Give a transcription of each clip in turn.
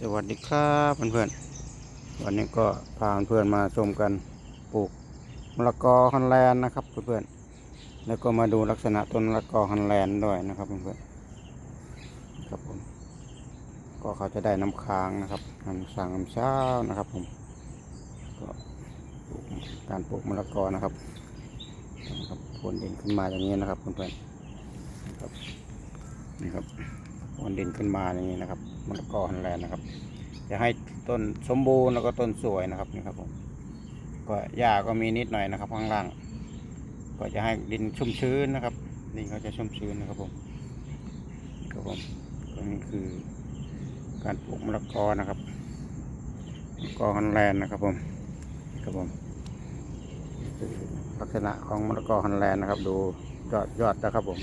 สวัสดีครับเพื่อนๆวันนี้ก็พาเพื่อนมาชมกันปลูกมะละกอฮอลแลนด์นะครับเพื่อนๆแล้วก็มาดูลักษณะต้นมะละกอฮอลแลนด์ด้วยนะครับเพื่อนๆครับผมก็เขาจะได้น้ำค้างนะครับน้ำสั่งน้ำเช้านะครับผมก็ปลูกการปลูกมะละกอนะครับนะครับผลเด่นขึ้นมาอย่างนี้นะครับเพื่อนๆนะครับนี่ครับมันเด่นขึ้นมาอย่างนี้นะครับ มะละกอนแลนด์นะครับ จะให้ต้นสมบูรณ์แล้วก็ต้นสวยนะครับนี่ครับผมก็หญ้าก็มีนิดหน่อยนะครับข้างล่าง ก็จะให้ดินชุ่มชื้นนะครับดินเขาจะชุ่มชื้นนะครับผมนี่ครับผมก็นี่คือการปลูกมะละกอนะครับมะละกอฮันแลนด์นะครับผมนี่ครับผมลักษณะของมะละกอฮันแลนด์นะครับ ดูยอดยอดนะครับผม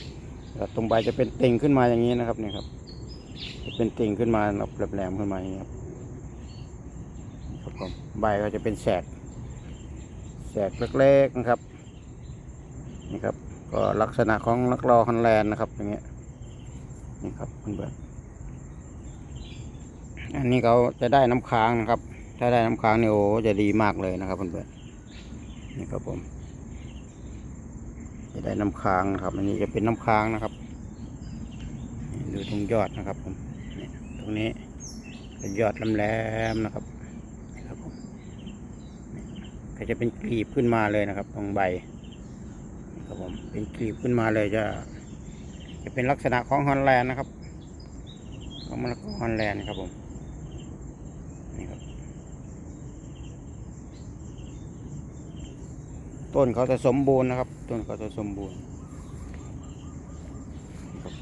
ตรงใบจะเป็นติ่งขึ้นมาอย่างนี้นะครับนี่ครับ เป็นติ่งขึ้นมาแหลมๆขึ้นมาอย่างนี้ครับครับผมใบก็จะเป็นแสกแสกเล็กๆนะครับนี่ครับก็ลักษณะของนักรอฮอนแลนด์นะครับอย่างเงี้ยนี่ครับเพื่อนๆอันนี้เขาจะได้น้ำค้างนะครับ ถ้าได้น้ำค้างนี่โอ้จะดีมากเลยนะครับเพื่อนๆนี่ครับผมจะได้น้ำค้างนะครับ อันนี้จะเป็นน้ำค้างนะครับ นี่ตรงยอดนะครับผมตรงนี้ยอดลำแหลมนะครับครับผมก็จะเป็นกลีบขึ้นมาเลยนะครับ ตรงใบครับผมเป็นกลีบขึ้นมาเลยจะ จะเป็นลักษณะของฮอลแลนด์นะครับของมะละกอฮอลแลนด์ครับผมนี่ครับต้นเขาจะสมบูรณ์นะครับ ต้นเขาจะสมบูรณ์ครับ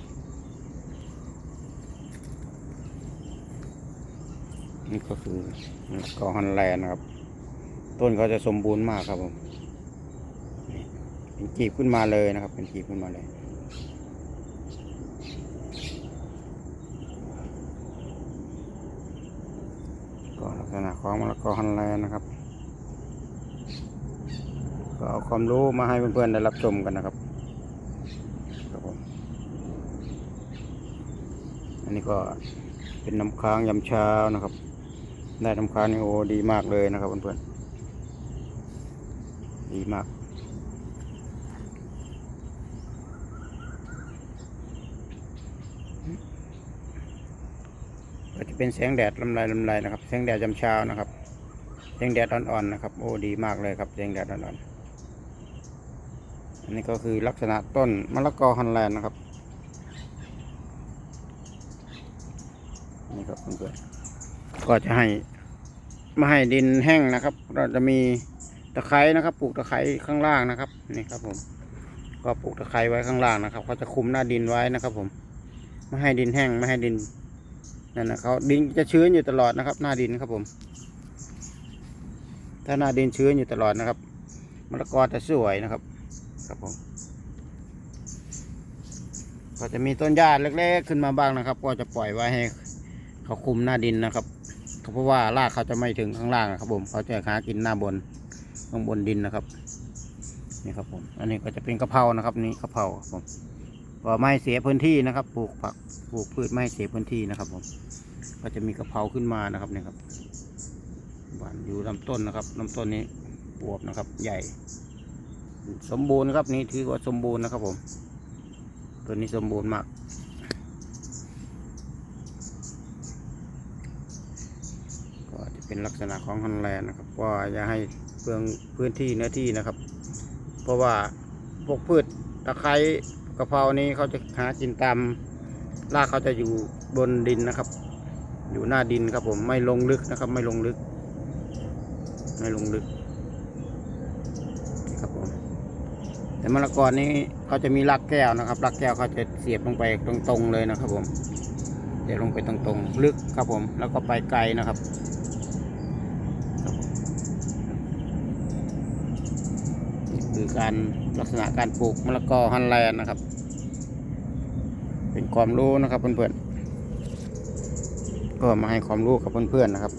นี่ก็คือกอฮอนแลนด์ครับ ต้นเขาจะสมบูรณ์มากครับผมเป็นกีบขึ้นมาเลยนะครับ เป็นกีบขึ้นมาเลยก็ลักษณะของมะละกอฮอนแลนด์นะครับ ก็เอาความรู้มาให้เพื่อนๆได้รับชมกันนะครับครับผมอันนี้ก็เป็นน้ำค้างยำเช้านะครับ ได้น้ำค้างนี่โอ้ดีมากเลยนะครับเพื่อนๆดีมาก ก็จะเป็นแสงแดดลำลายลำลายนะครับ แสงแดดยำเช้านะครับ แสงแดดอ่อนๆนะครับ โอ้ดีมากเลยครับ แสงแดดอ่อนๆอันนี้ก็คือลักษณะต้นมะละกอฮอลแลนด์นะครับ นี่ครับเพื่อนๆ ก็จะให้ไม่ให้ดินแห้งนะครับ เราจะมีตะไคร้นะครับ ปลูกตะไคร้ข้างล่างนะครับนี่ครับผมก็ปลูกตะไคร้ไว้ข้างล่างนะครับเขาจะคุมหน้าดินไว้นะครับ ผมไม่ให้ดินแห้งไม่ให้ดินนั่นนะเขาดินจะชื้นอยู่ตลอดนะครับ หน้าดินครับผม ถ้าหน้าดินชื้นอยู่ตลอดนะครับมะละกอจะสวยนะครับ ครับผมก็จะมีต้นหญ้าเล็กๆขึ้นมาบ้างนะครับ ก็จะปล่อยไว้ให้ เขาคุมหน้าดินนะครับเพราะว่ารากเขาจะไม่ถึงข้างล่างครับผมเขาจะหากินหน้าบนข้างบนดินนะครับนี่ครับผมอันนี้ก็จะเป็นกะเพรานะครับนี่กะเพราครับผมก็ไม่เสียพื้นที่นะครับ ปลูกผักปลูกพืชไม่เสียพื้นที่นะครับ ผม ก็จะมีกะเพราขึ้นมานะครับนี่ครับหวานอยู่ลำต้นนะครับลำต้นนี้บวบนะครับ ใหญ่ สมบูรณ์ครับนี่ถือว่าสมบูรณ์นะครับ ผม ตัวนี้สมบูรณ์มาก ก็จะเป็นลักษณะของฮันแลนด์นะครับว่าอย่าให้เปลืองพื้นที่เนื้อที่นะครับ เพราะว่าพวกพืชตะไคร้กะเพรานี้เขาจะหากินตามรากเขาจะอยู่บนดินนะครับ อยู่หน้าดินครับผมไม่ลงลึกนะครับ ไม่ลงลึก ไม่ลงลึกครับผมแต่มะละกอนี้เขาจะมีรากแก้วนะครับรากแก้วเขาจะเสียบลงไปตรงๆเลยนะครับผมเสียบลงไปตรงๆ ลึกครับผม แล้วก็ไปไกลนะครับ นี่คือการลักษณะการปลูกมะละกอฮันแลนนะครับ เป็นความรู้นะครับเพื่อนๆก็มาให้ความรู้กับเพื่อนๆนะครับ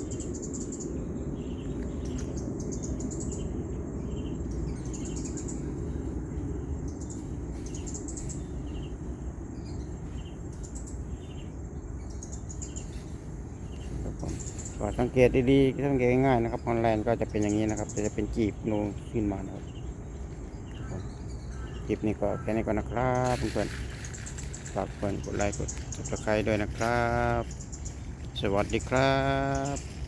ครับผม ก็สังเกตดีๆสังเกตง่ายๆนะครับฮอนแลนด์ก็จะเป็นอย่างนี้นะครับจะเป็นจีบนูนขึ้นมานะครับจีบคลิปนี้ก็แค่นี้ก่อนนะครับเพื่อนๆฝากเพื่อนกดไลค์กดติดตามด้วยนะครับ สวัสดีครับ